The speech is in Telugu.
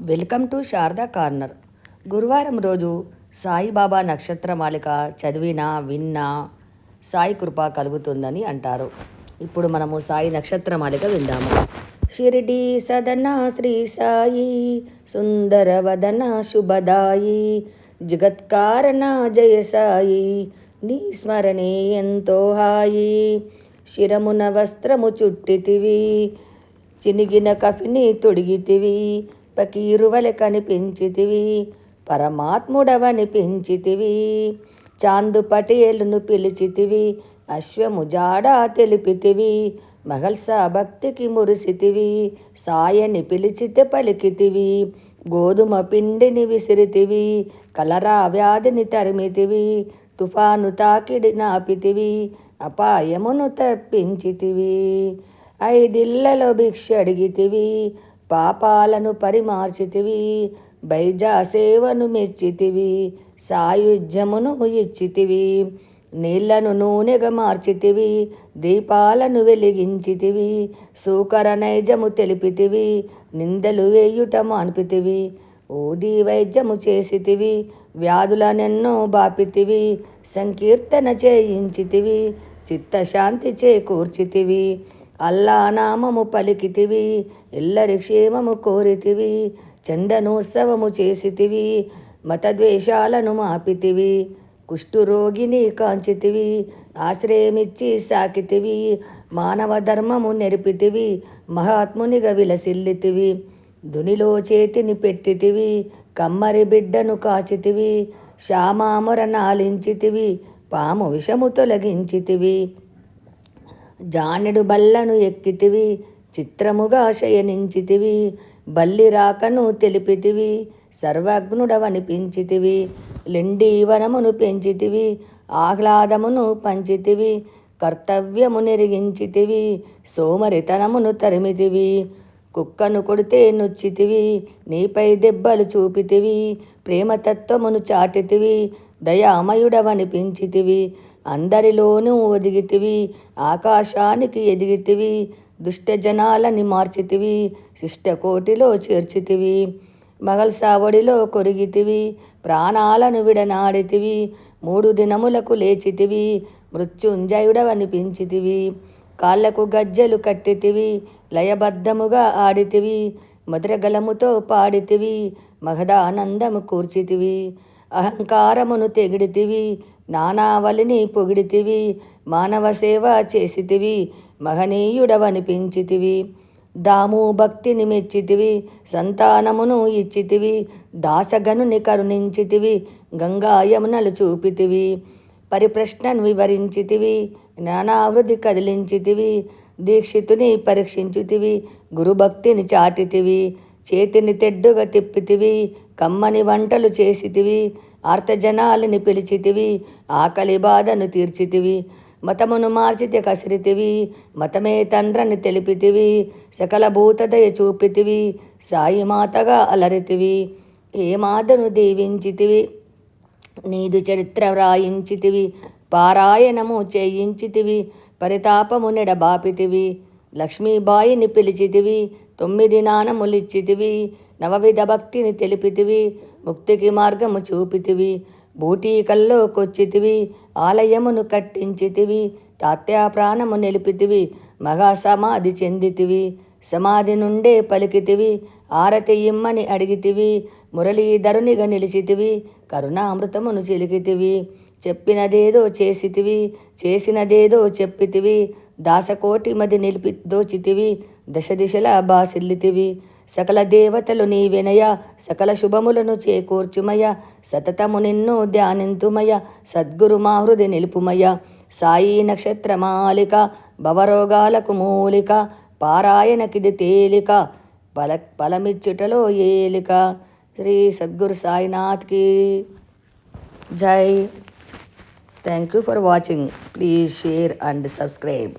Welcome to Sharada corner. గురువారం రోజు సాయిబాబా నక్షత్ర మాలిక చదివినా విన్నా సాయి కృప కలుగుతుందని అంటారు. ఇప్పుడు మనము సాయి నక్షత్ర మాలిక విందాము. షిరిడి సదన శ్రీ సాయి సుందర వదన శుభదాయి జగత్కారణ జయ సాయి నీ స్మరణే ఎంతో హాయి. శిరమున వస్త్రము చుట్టితివి చినిగిన కఫిని తొడిగితివి పకీరువలె కనిపించితివి పరమాత్ముడవని పెంచితివి చాందు పటేలును పిలిచితివి అశ్వము జాడా తెలిపితివి మహల్సా భక్తికి మురిసితివి సాయని పిలిచితే పలికితివి గోధుమ పిండిని విసిరితివి కలరా వ్యాధిని తరిమితివి తుఫాను తాకిడి నాపితివి అపాయమును తప్పించితివి ఐదిళ్ళలో భిక్ష అడిగితివి పాపాలను పరిమార్చితివి బైజా సేవను మెచ్చితివి సాయుధ్యమును ఇచ్చితివి నీళ్ళను నూనెగా మార్చితివి దీపాలను వెలిగించితివి సూకర నైజము తెలిపితివి నిందలు వేయుట మాన్పితివి ఊది వైద్యము చేసితివి వ్యాధులనెన్నో బాపితివి సంకీర్తన చేయించితివి చిత్తశాంతి చేకూర్చితివి. అల్లా నామము పలికితివి ఎల్లరి క్షేమము కోరితివి చందనోత్సవము చేసితివి మతద్వేషాలను మాపితివి కుష్ఠురోగిని కాంచితివి ఆశ్రయమిచ్చి సాకితివి మానవ ధర్మము నెరిపితివి మహాత్మునిగా విలసిల్లితివి దునిలో చేతిని పెట్టితివి కమ్మరి బిడ్డను కాచితివి శ్యామామర నాలించితివి పాము విషము తొలగించితివి. జానెడు బల్లను ఎక్కితివి చిత్రముగా శయనించితివి బల్లి రాకను తెలిపితివి సర్వజ్ఞుడవనిపించితివి లిండీవనమును పెంచితివి ఆహ్లాదమును పంచితివి కర్తవ్యము నెరిగించితివి సోమరితనమును తరిమితివి. కుక్కను కొడితే నొచ్చితివి నీపై దెబ్బలు చూపితివి ప్రేమతత్వమును చాటితివి దయామయుడవనిపించితివి అందరిలోనూ ఒదిగితివి ఆకాశానికి ఎదిగితివి దుష్ట జనాలని మార్చితివి శిష్టకోటిలో చేర్చితివి మగల్ సావడిలో కొరిగితివి ప్రాణాలను విడనాడితివి మూడు దినములకు లేచితివి మృత్యుంజయుడవనిపించితివి కాళ్ళకు గజ్జెలు కట్టితివి లయబద్ధముగా ఆడితివి మధురగలముతో పాడితివి మహదానందము కూర్చితివి అహంకారమును తెగిడితివి నానావలిని పొగిడితివి మానవ సేవ చేసితివి మహనీయుడవనిపించితివి దాము భక్తిని మెచ్చితివి సంతానమును ఇచ్చితివి దాసగనుని కరుణించితివి గంగా యమునలు చూపితివి పరిప్రశ్నను వివరించితివి జ్ఞానావృద్ధి కదిలించితివి దీక్షితుని పరీక్షించితివి గురుభక్తిని చాటితివి చేతిని తెడ్డుగా తిప్పితివి కమ్మని వంటలు చేసితివి ఆర్తజనాలని పిలిచితివి ఆకలి బాధను తీర్చితివి మతమును మార్చితే కసిరితివి మతమే తండ్రని తెలిపితివి సకల భూతదయ చూపితివి సాయి మాతగా అలరితివి ఏ మాతను దీవించితివి. నీదు చరిత్ర వ్రాయించితివి పారాయణము చేయించితివి పరితాపము బాపితివి లక్ష్మీబాయిని పిలిచితివి తొమ్మిది నాణములిచ్చితివి నవవిధ భక్తిని తెలిపితివి ముక్తికి మార్గము చూపితివి బూటీకల్లో కొచ్చితివి ఆలయమును కట్టించితివి తాత్యా ప్రాణము నిలిపితివి మహాసమాధి చెందితివి. సమాధి నుండే పలికితివి ఆరతి ఇమ్మని అడిగితివి మురళీధరునిగా నిలిచితివి కరుణామృతమును చిలికితివి చెప్పినదేదో చేసితివి చేసినదేదో చెప్పితివి దాసకోటి మది నిలిపి దోచితివి దశ దిశల బాసిల్లితివి. సకల దేవతలు నీ వినయ సకల శుభములను చేకూర్చుమయ సతతము నిన్ను ధ్యానింతుమయ సద్గురు మా హృది నిలుపుమయ. సాయి నక్షత్రమాలిక భవరోగాలకు మూలిక పారాయణకిది తేలిక బల బలమిచ్చుటలో ఏలిక. శ్రీ సద్గురు సాయినాథ్కి జై. Thank you for watching please share and subscribe